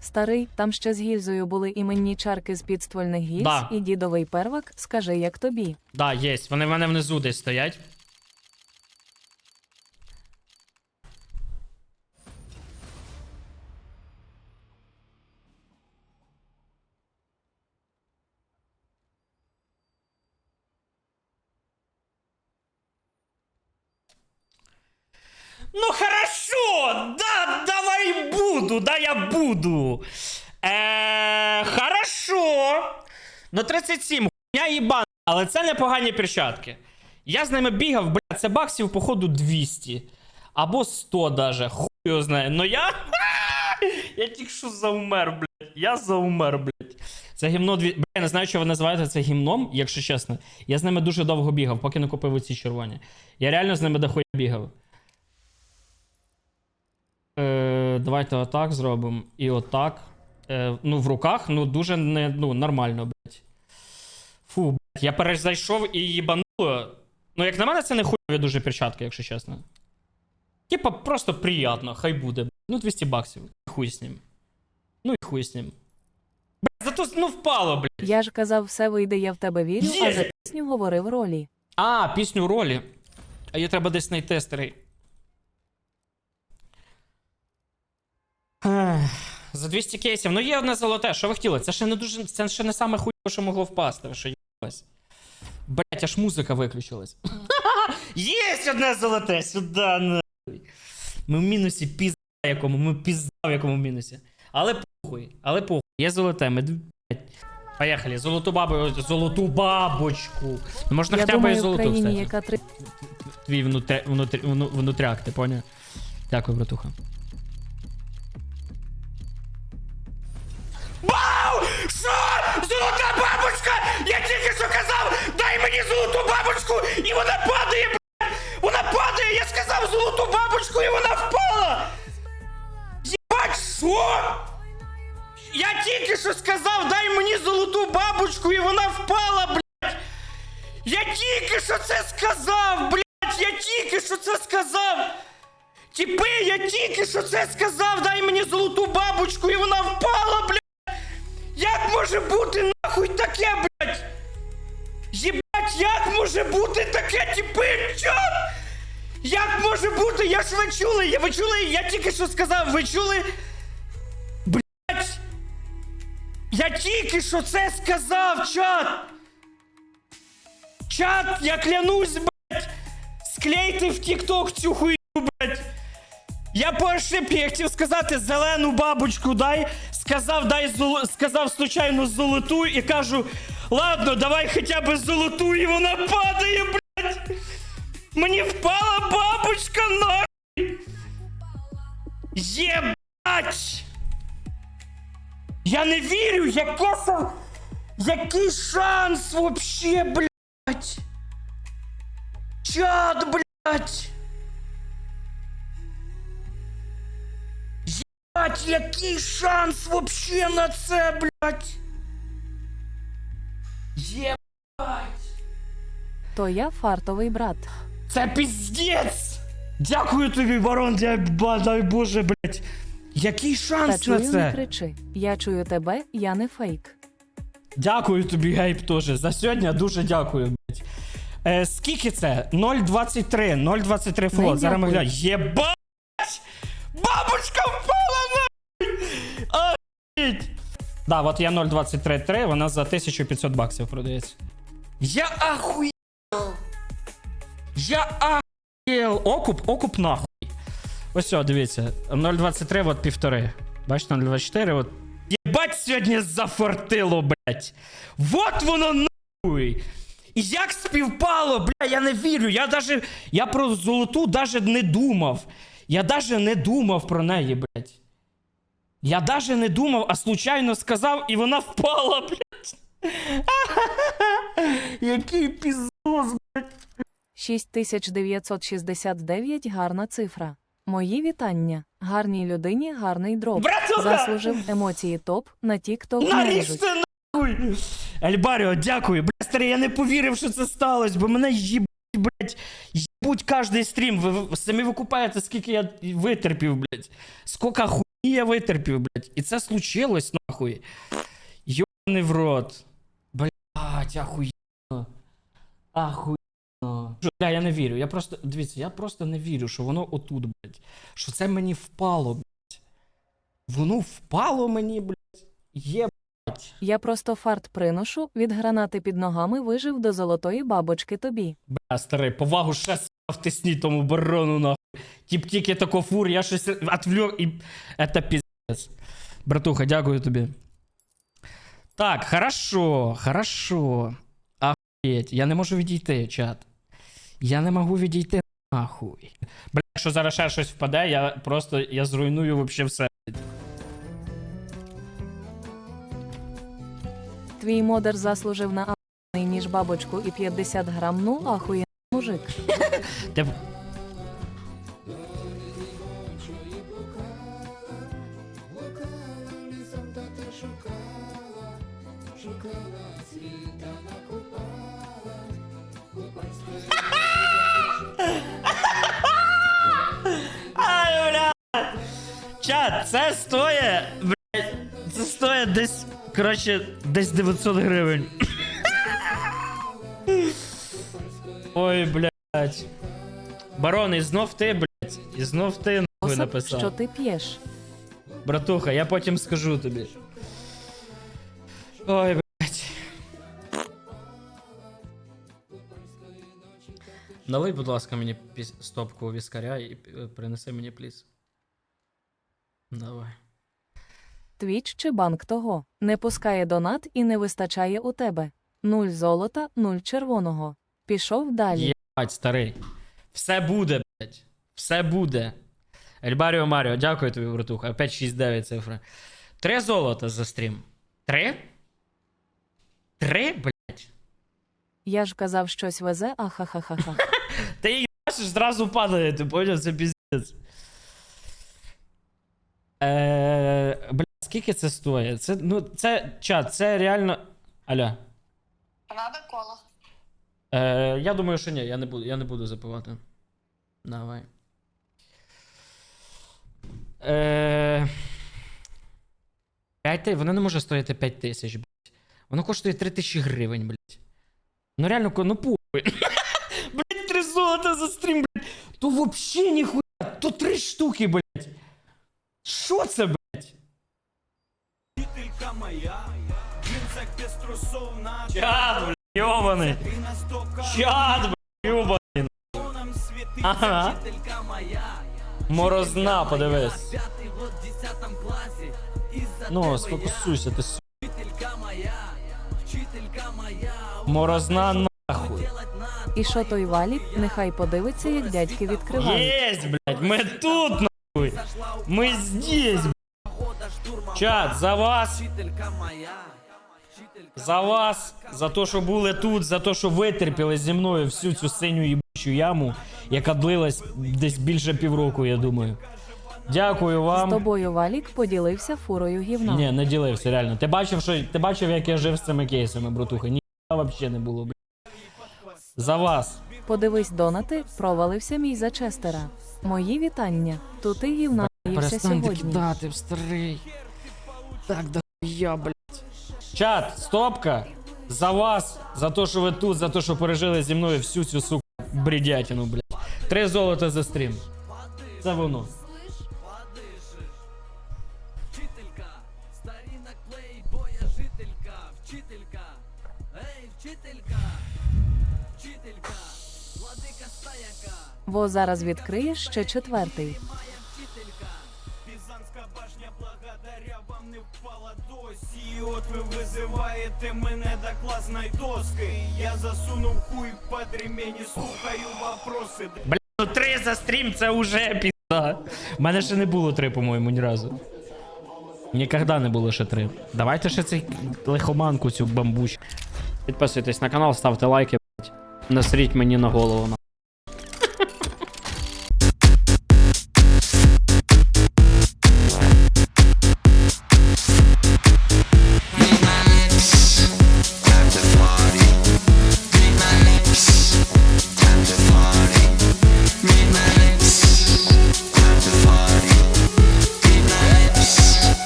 Старий, там ще з гільзою були іменні чарки з підствольних гільз Да. і дідовий первак. Скажи, як тобі. Да, є. Вони в мене внизу десь стоять. Ну хорошо, да, давай буду, да, я буду. Е, хорошо. Ну 37, хуйня їбана, але це непогані перчатки. Я з ними бігав, бля, це баксів, походу, 200. Або 100 даже, хуй його знає. Но я. Я тільки що заумер, блядь. Я заумер, блядь. Це гімно дві. Бля, я не знаю, що ви називаєте це гімном, якщо чесно. Я з ними дуже довго бігав, поки не купив оці червоні. Я реально з ними дохуя бігав. Е, давайте отак зробимо. І отак. Е, ну, в руках, ну, дуже не, ну, нормально, блядь. Фу, блядь, я перезайшов і їбануло. Ну, як на мене, це не хуйові дуже перчатки, якщо чесно. Типа, просто приємно, хай буде. Ну, 200 баксів. Хуй з ним. Ну і хуй з ним. Блядь, зато ну впало, блядь. Я ж казав, все вийде, я в тебе вірю, а за пісню говорив ролі. А, пісню ролі. А її треба десь знайти, старий. За 200 кейсів. Ну є одне золоте. Що ви хотіли? Це ще не дуже. Це ще не саме хуйово, що могло впасти. Ви що їбалось? Блять, аж музика виключилась. Єсть одне золоте! Сюди, нахуй. Ми в мінусі пізда якому, ми пізда в якому мінусі. Але похуй, але похуй. Є золоте, ми. блядь. Поїхали, золоту бабу, золоту бабочку. Ну, можна я хоча б і золоту, країні, кстати. яка Твій внутрі, внутряк, ти поняв? Дякую, братуха. Бабочка! Я тільки що казав! Дай мені золоту бабочку! І вона падає, блядь! Вона падає! Я сказав золоту бабочку, і вона впала! Єбать, що? Я тільки що сказав, дай мені золоту бабочку, і вона впала, блядь! Я тільки що це сказав, блядь! Я тільки що це сказав! Тіпи, я тільки що це сказав! Дай мені золоту бабочку, може бути? Я ж ви чули, я ви чули, я тільки що сказав, ви чули? Блядь! Я тільки що це сказав, чат! Чат, я клянусь, блядь! Склейте в TikTok цю хуйню, блядь! Я по ошибці я хотів сказати зелену бабочку дай. Сказав, дай золо... сказав случайно золоту і кажу, ладно, давай хоча б золоту, і вона падає, блядь! Мені впала Я не вірю, яке це... Який шанс вообще, блядь! Чат, блядь! Ебать, який шанс вообще на це, блядь! Єбать! то я фартовий брат. Це піздець! Дякую тобі, барон, дай Боже, блядь! Який Та шанс чую, на не кричи. Я чую тебе, я не фейк. Дякую тобі, гейб, теж. За сьогодні дуже дякую, блядь. Е, скільки це? 0,23. 0,23 флот. Зараз ми дякую. глянемо. Єбать! Бабушка впала нахуй! Офігеть! Да, от я 0,23, вона за 1500 баксів продається. Я ахуєл! Я ахуєл! Окуп, окуп нахуй. Ось, о, дивіться. 0,23, от півтори. Бачите, 0,24, от Єбать сьогодні зафартило, блять. Вот воно нахуй. І як співпало, бля, я не вірю. Я даже. Я про золоту даже не думав. Я даже не думав про неї, блять. Я даже не думав, а случайно сказав, і вона впала, блять. Який піздос, блять. 6969 гарна цифра. Мої вітання. Гарній людині гарний дроп. Братуха! Заслужив емоції топ на тік-ток не. Наріжте нахуй! Ельбаріо, дякую. Бля, старий, я не повірив, що це сталося, бо мене їбуть, блядь, їбуть кожний стрім. Ви, ви самі викупаєте, скільки я витерпів, блядь. Скільки хуй я витерпів, блядь. І це случилось, нахуй. Йобаний в рот. Блядь, ахуєнно. Ахуєнно. Бля, я не вірю. Я просто, дивіться, я просто не вірю, що воно отут, блядь. Що це мені впало, блядь. Воно впало мені, блядь. Є, Я просто фарт приношу, від гранати під ногами вижив до золотої бабочки тобі. Бля, старий, повагу ще втисні тому барону, нахуй. Тіп тільки тако фур, я щось отвлек і. Это піздець. Братуха, дякую тобі. Так, хорошо, хорошо. Охуєть, я не можу відійти, чат. Я не можу відійти нахуй. Бля, якщо зараз ще щось впаде, я просто я зруйную вообще все. Твій модер заслужив на а**ний ніж бабочку і 50 грам, ну ахуєн мужик. Ти... Ай, стоїть, блядь, це стоїть десь, коротше, десь 900 гривень. Ой, блядь. Барон, і знов ти, блядь. І знов ти нахуй написав. що ти п'єш. Братуха, я потім скажу тобі. Ой, блядь. Налий, будь ласка, мені піс- стопку віскаря і е, принеси мені пліс. Давай. Твіч чи банк того. Не пускає донат і не вистачає у тебе. Нуль золота, нуль червоного. Пішов далі. Єбать, старий. Все буде, блядь. Все буде. Ельбаріо Маріо, дякую тобі, братуха. Опять 6-9 цифри. Три золота за стрім. Три? Три, блядь. Я ж казав, щось везе, ахахахаха. Ти її бачиш, зразу падає, ти поняв, це піздець. Е, бля, скільки це стоїть? Це, ну, це чат, це реально. Аля. Надо коло. Е, я думаю, що ні, я не буду, я не буду запивати. Давай. Е, 5 ти- воно не може стоїти 5 тисяч, блядь. Воно коштує 3 тисячі гривень, блядь. Ну реально, ну похуй. блядь, 3 золота за стрім, блядь. То вообще ніхуя. То 3 штуки, блядь. Що це, блядь? Вчителька моя, в джинсах без трусов на Чат, блядь, йобаний. Ты настолько Чат, блядь, йобаний. нам светится, Ага. вчителька моя. Морозна, подивись. Пятый год в десятом классе. Из-за Ну, тебе сфокусуйся, ти су. я вчителька моя, вчителька моя. Морозна нахуй. Делать надо. І що той валік, нехай подивиться, як дядьки відкривають. Есть, блядь, мы тут, нахуй. Мы здесь, блядь. Чат, за вас, за вас, за те, що були тут, за те, що витерпіли зі мною всю цю синю їбучу яму, яка длилась десь більше півроку, я думаю. Дякую вам. З тобою валік поділився фурою гівна. Ні, не ділився, реально. Ти бачив, що ти бачив, як я жив з цими кейсами, братуха? Ні, взагалі не було, блядь. За вас. Подивись донати, провалився мій за Честера. Мої вітання. Тут і гівна наївся сьогодні. кидати, старий. Так, да я, блядь. Чат, стопка. За вас, за те, що ви тут, за те, що пережили зі мною всю цю суку бредятину, блядь. Три золота за стрім. Це воно. Во зараз відкриєш ще четвертий. Досі. От ви визиваєте мене до класної доски. Я засунув хуй під ремень і слухаю вопроси. Бля, ну три за стрім це уже пізда. У мене ще не було три, по-моєму, ні разу. Ніколи не було ще три. Давайте ще цей лихоманку цю бамбуч. Підписуйтесь на канал, ставте лайки, блядь. Насріть мені на голову.